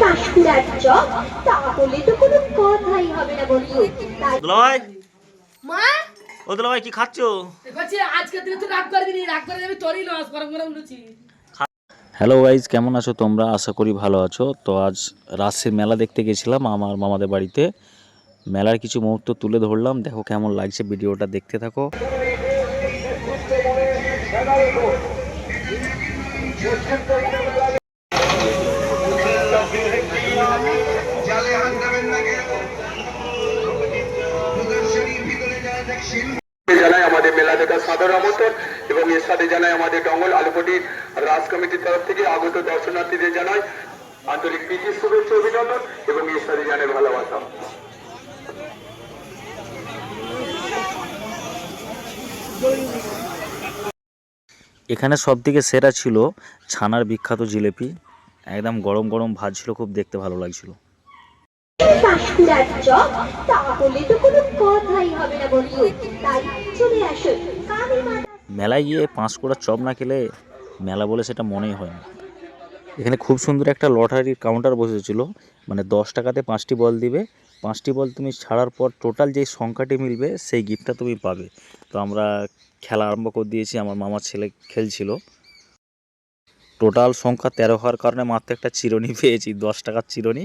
পাঁশকুড়ার chop তাহলে তো কোনো কথাই হবে না বন্ধু। দুলাভাই। মা? ও দুলাভাই কি খাচ্ছ? আজকে দিনে তুই রাগ করে দিনি রাগ করে আমি তোরই লস গরম গরম লুচি। হ্যালো গাইজ কেমন আছো তোমরা? আশা করি ভালো আছো। তো আজ রাজশাহী মেলা দেখতে গেছিলাম আমার মামাদের বাড়িতে। মেলার কিছু মুহূর্ত তুলে ধরলাম দেখো কেমন লাগছে ভিডিওটা দেখতে থাকো। জানাই আমাদের মেলা দেখার সাদর আমন্ত্রণ এবং এর সাথে জানাই আমাদের ডঙ্গল আলুপটির রাজ কমিটির তরফ থেকে আগত দর্শনার্থীদের জানাই আন্তরিক প্রীতি শুভেচ্ছা অভিনন্দন এবং এর সাথে জানাই ভালোবাসা। এখানে সব থেকে সেরা ছিল ছানার বিখ্যাত জিলেপি। একদম গরম গরম ভাজছিল খুব দেখতে ভালো লাগছিল। তাহলে তো কোনো কথাই হবে না বন্ধু। তাই চলে মা মেলায় গিয়ে পাঁচ কোড়া চপ না খেলে মেলা বলে সেটা মনেই হয় না। এখানে খুব সুন্দর একটা লটারির কাউন্টার বসেছিল। মানে দশ টাকাতে পাঁচটি বল দিবে। পাঁচটি বল তুমি ছাড়ার পর টোটাল যেই সংখ্যাটি মিলবে, সেই গিফটটা তুমি পাবে। তো আমরা খেলা আরম্ভ করে দিয়েছি। আমার মামার ছেলে খেলছিল। টোটাল সংখ্যা তেরো হওয়ার কারণে মাত্র একটা চিরনি পেয়েছি, দশ টাকার চিরনি।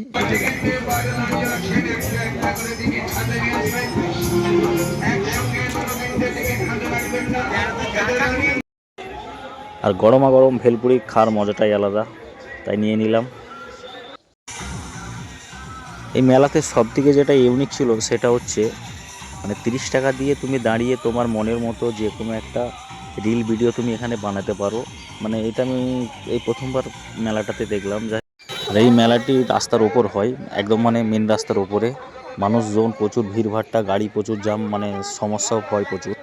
আর গরমা গরম ভেলপুরি খাওয়ার মজাটাই আলাদা, তাই নিয়ে নিলাম এই মেলাতে সব থেকে যেটা ইউনিক ছিল সেটা হচ্ছে মানে তিরিশ টাকা দিয়ে তুমি দাঁড়িয়ে তোমার মনের মতো যে কোনো একটা রিল ভিডিও তুমি এখানে বানাতে পারো। মানে এটা আমি এই প্রথমবার মেলাটাতে দেখলাম। আর এই মেলাটি রাস্তার ওপর হয়, একদম মানে মেন রাস্তার ওপরে। মানুষজন প্রচুর ভিড়ভাট্টা, গাড়ি প্রচুর জাম মানে সমস্যাও হয় প্রচুর।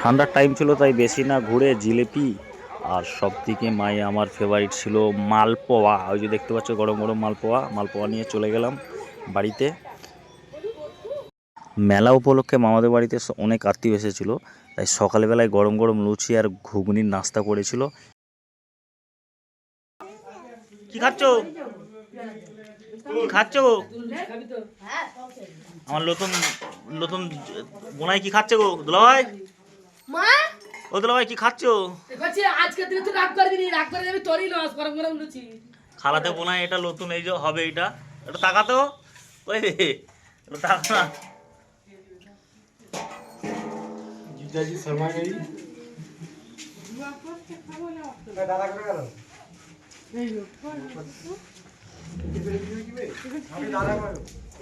ঠান্ডার টাইম ছিল তাই বেশি না, ঘুরে জিলেপি আর সব থেকে মাই আমার ফেভারিট ছিল মালপোয়া। ওই যে দেখতে পাচ্ছ, গরম গরম মালপোয়া। মালপোয়া নিয়ে চলে গেলাম বাড়িতে। মেলা উপলক্ষে মামাদের বাড়িতে অনেক আত্মীয় এসেছিল তাই সকালবেলায় গরম গরম লুচি আর ঘুগনির নাস্তা করেছিল। কি খাচ্ছ? খাচ্ছ? আমার নতুন নতুন বোনাই কি খাচ্ছে গো? দুলাভাই? ও দুলাভাই কি খাচ্ছ? খালাতে বোনাই এটা নতুন এই যে হবে এটা। এটা তাকাতো? ওই এটা তাকা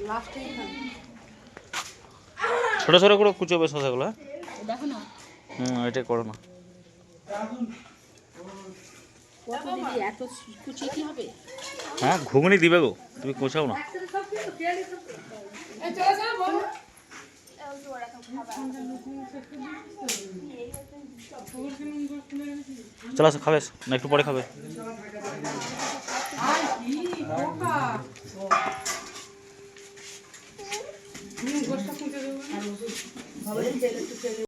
না ছোট ছোট করে কুচোবে শসাগুলো হ্যাঁ? হুম এটাই করো না। হ্যাঁ ঘুগনি দিবে গো তুমি কোচাও না। চলে আসো খাবে না একটু পরে খাবে।